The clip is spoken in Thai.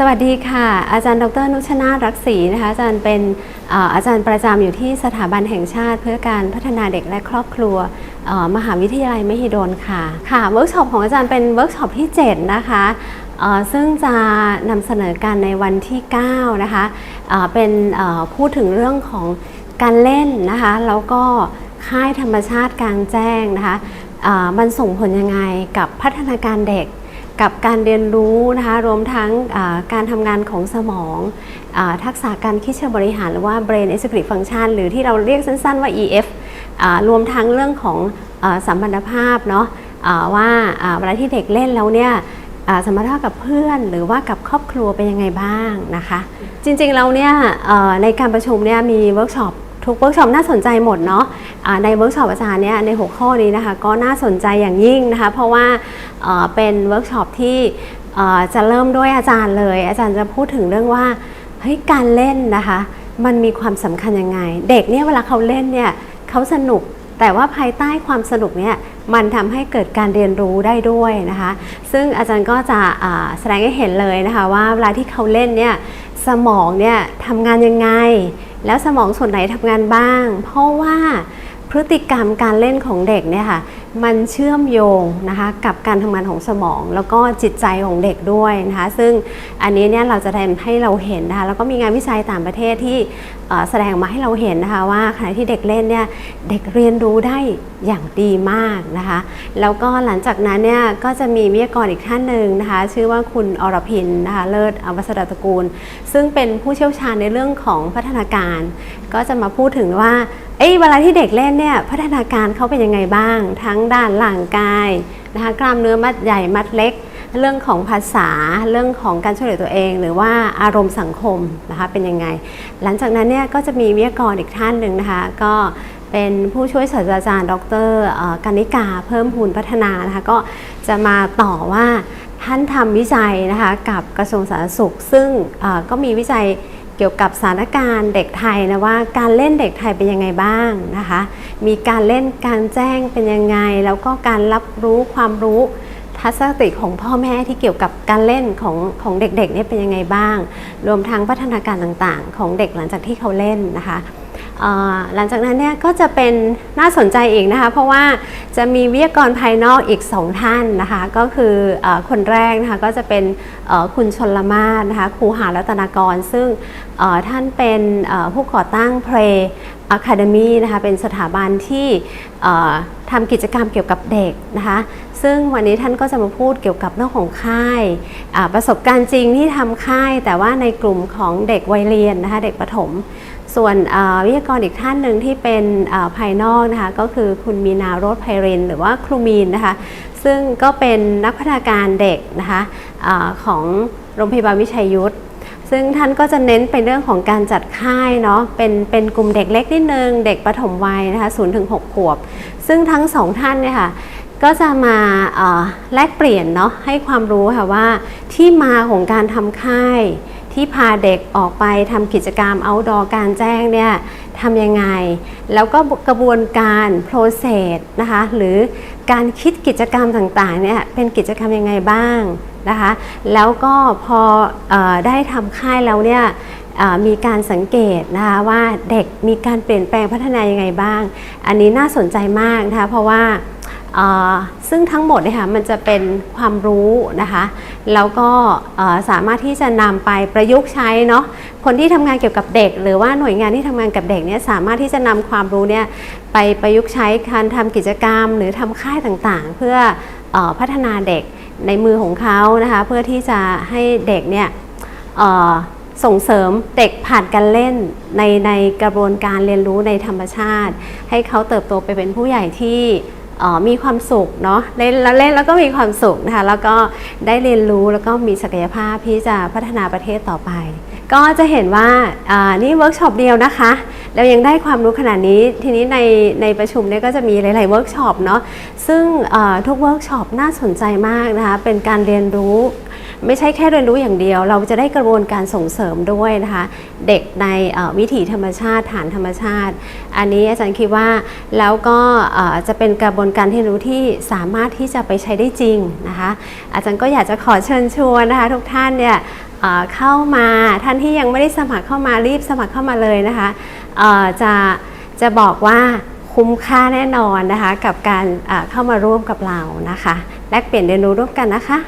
สวัสดีค่ะ อาจารย์ดรนุชนาถรักศรีนะคะอาจารย์เป็นอาจารย์ประจำอยู่ที่สถาบันแห่งชาติ เพื่อการพัฒนาเด็กและครอบครัวมหาวิทยาลัยมหิดลค่ะค่ะเวิร์กช็อปของอาจารย์เป็นเวิร์กช็อปที่ 7 นะคะซึ่งจะนำเสนอกันในวันที่9นะคะเป็นพูดถึงเรื่องของการเล่นนะคะแล้วก็ค่ายธรรมชาติกลางแจ้งนะคะมันส่งผลยังไงกับพัฒนาการเด็ก กับการเรียนรู้นะคะรวมทั้งการทำงานของสมองอทักษะการคิดเชิงบริหารหรือว่า brain executive function หรือที่เราเรียกสั้นๆว่า EF รวมทั้งเรื่องของอสัมพันธภาพเนาะว่าเวลาที่เด็กเล่นแล้วเนี่ยสมพันธภาพกับเพื่อนหรือว่ากับครอบครัวเป็นยังไงบ้างนะคะ จริงๆเราเนี่ยในการประชุมเนี่ยมีเวิร์กช็อป ทุกเวิร์กช็อปน่าสนใจหมดเนาะะในเวิร์กช็อปอาจารย์เนี่ยในหัวข้อนี้นะคะก็น่าสนใจอย่างยิ่งนะคะ เพราะว่าเป็นเวิร์กช็อปที่จะเริ่มด้วยอาจารย์เลย อาจารย์จะพูดถึงเรื่องว่าเฮ้ยการเล่นนะคะ มันมีความสำคัญยังไง เด็กเนี่ยเวลาเขาเล่นเนี่ยเขาสนุกแต่ว่าภายใต้ความสนุกเนี่ยมันทำให้เกิดการเรียนรู้ได้ด้วยนะคะ ซึ่งอาจารย์ก็จะแสดงให้เห็นเลยนะคะว่าเวลาที่เขาเล่นเนี่ยสมองเนี่ยทำงานยังไง แล้วสมองส่วนไหนทำงานบ้าง เพราะว่าพฤติกรรมการเล่นของเด็กเนี่ยค่ะ มันเชื่อมโยงนะคะกับการทำงานของสมอง แล้วก็จิตใจของเด็กด้วยนะคะซึ่งอันนี้เนี่ยเราจะทำให้เราเห็นนะคะแล้วก็มีงานวิจัยต่างประเทศที่แสดงมาให้เราเห็นนะคะว่าขณะที่เด็กเล่นเนี่ยเด็กเรียนรู้ได้อย่างดีมากนะคะแล้วก็หลังจากนั้นเนี่ยก็จะมีวิทยากรอีกท่านหนึ่งนะคะชื่อว่าคุณอรพินนะคะเลิศอวัสดตระกูล ซึ่งเป็นผู้เชี่ยวชาญในเรื่องของพัฒนาการ ก็จะมาพูดถึงว่าเอ้ยเวลาที่เด็กเล่นเนี่ยพัฒนาการเขาเป็นยังไงบ้าง ทั้งด้านร่างกายนะคะกล้ามเนื้อมัดใหญ่มัดเล็ก เรื่องของภาษาเรื่องของการช่วยเหลือตัวเอง หรือว่าอารมณ์สังคมนะคะเป็นยังไง หลังจากนั้นเนี่ยก็จะมีวิทยากรอีกท่านหนึ่งนะคะก็เป็นผู้ช่วยศาสตราจารย์ ดรเอ่อกนิกาเพิ่มพูนพัฒนานะคะก็จะมาต่อว่าท่านทำวิจัยนะคะกับกระทรวงสาธารณสุข ซึ่งก็มีวิจัย เกี่ยวกับสถานการณ์เด็กไทยนะว่าการเล่นเด็กไทยเป็นยังไงบ้างนะคะ มีการเล่นการแจ้งเป็นยังไง แล้วก็การรับรู้ความรู้ทัศนคติของพ่อแม่ที่เกี่ยวกับการเล่นของของเด็กๆเนี่ยเป็นยังไงบ้าง รวมทั้งพัฒนาการต่างๆ ของเด็กหลังจากที่เขาเล่นนะคะ หลังจากนั้นเนี่ยก็จะเป็นน่าสนใจอีกนะคะ เพราะว่าจะมีวิทยากรภายนอกอีกสองท่านนะคะ ก็คืออคนแรกนะคะก็จะเป็นคุณชนละมาศนะคะครูหารัตนากร ซึ่งท่านเป็นผู้ก่อตั้งเพล Academy นะคะเป็นสถาบันที่ทำกิจกรรมเกี่ยวกับเด็กนะคะซึ่งวันนี้ท่านก็จะมาพูดเกี่ยวกับเรื่องของค่าย ประสบการณ์จริงที่ทำค่าย แต่ว่าในกลุ่มของเด็กวัยเรียนนะคะเด็กประถม ส่วนวิทยากรอีกท่านหนึ่งที่เป็นภายนอกนะคะก็คือคุณมีนาโรธไพริน หรือว่าครูมีนนะคะซึ่งก็เป็นนักพัฒนาการเด็กนะคะอาของโรงพยาบาลวิชัยยุทธซึ่งท่านก็จะเน้นเป็นเรื่องของการจัดค่ายเนาะเป็นเป็นกลุ่มเด็กเล็กนิดนึง เด็กประถมวัยนะคะ0ถึง6ขวบ ซึ่งทั้งสองท่านเนี่ยค่ะก็จะมาแลกเปลี่ยนเนาะให้ความรู้ค่ะว่าที่มาของการทำค่าย ที่พาเด็กออกไปทำกิจกรรม outdoor การแจ้งเนี่ยทำยังไง แล้วก็กระบวนการ process นะคะหรือการคิดกิจกรรมต่างๆเนี่ยเป็นกิจกรรมยังไงบ้างนะคะแล้วก็พอออได้ทำค่ายแล้วเนี่ยมีการสังเกตนะคะว่าเด็กมีการเปลี่ยนแปลงพัฒนายังไงบ้าง อันนี้น่าสนใจมากนะคะเพราะว่า ซึ่งทั้งหมดเนี่ยค่ะมันจะเป็นความรู้นะคะแล้วก็สามารถที่จะนำไปประยุกต์ใช้เนาะคนที่ทำงานเกี่ยวกับเด็ก หรือว่าหน่วยงานที่ทำงานกับเด็กเนี่ยสามารถที่จะนำความรู้เนี่ยไปประยุกต์ใช้การทำกิจกรรม หรือทำค่ายต่างๆ เพื่ออพัฒนาเด็กในมือของเขานะคะเพื่อที่จะให้เด็กเนี่ยส่งเสริมเด็กผ่านการเล่นในในกระบวนการเรียนรู้ในธรรมชาติ ให้เขาเติบโตไปเป็นผู้ใหญ่ที่ มีความสุขเนาะเล่นแล้วเล่นแล้วก็มีความสุขนะคะแล้วก็ได้เรียนรู้แล้วก็มีศักยภาพที่จะพัฒนาประเทศต่อไป ก็จะเห็นว่านี่เวิร์กช็อปเดียวนะคะแล้วยังได้ความรู้ขนาดนี้ทีนี้ในในประชุมเนี่ยก็จะมีหลาย ๆ เวิร์กช็อปเนาะซึ่งทุกเวิร์กช็อปน่าสนใจมากนะคะเป็นการเรียนรู้ ไม่ใช่แค่เรียนรู้อย่างเดียว เราจะได้กระบวนการส่งเสริมด้วยนะคะ เด็กในวิถีธรรมชาติฐานธรรมชาติ อันนี้อาจารย์คิดว่าแล้วก็จะเป็นกระบวนการเรียนรู้ที่สามารถที่จะไปใช้ได้จริงนะคะ อาจารย์ก็อยากจะขอเชิญชวนนะคะทุกท่านเนี่ยเข้ามาท่านที่ยังไม่ได้สมัครเข้ามารีบสมัครเข้ามาเลยนะคะจะจะบอกว่าคุ้มค่าแน่นอนนะคะ กับการเอ่อเข้ามาร่วมกับเรานะคะ แลกเปลี่ยนเรียนรู้ร่วมกันนะคะ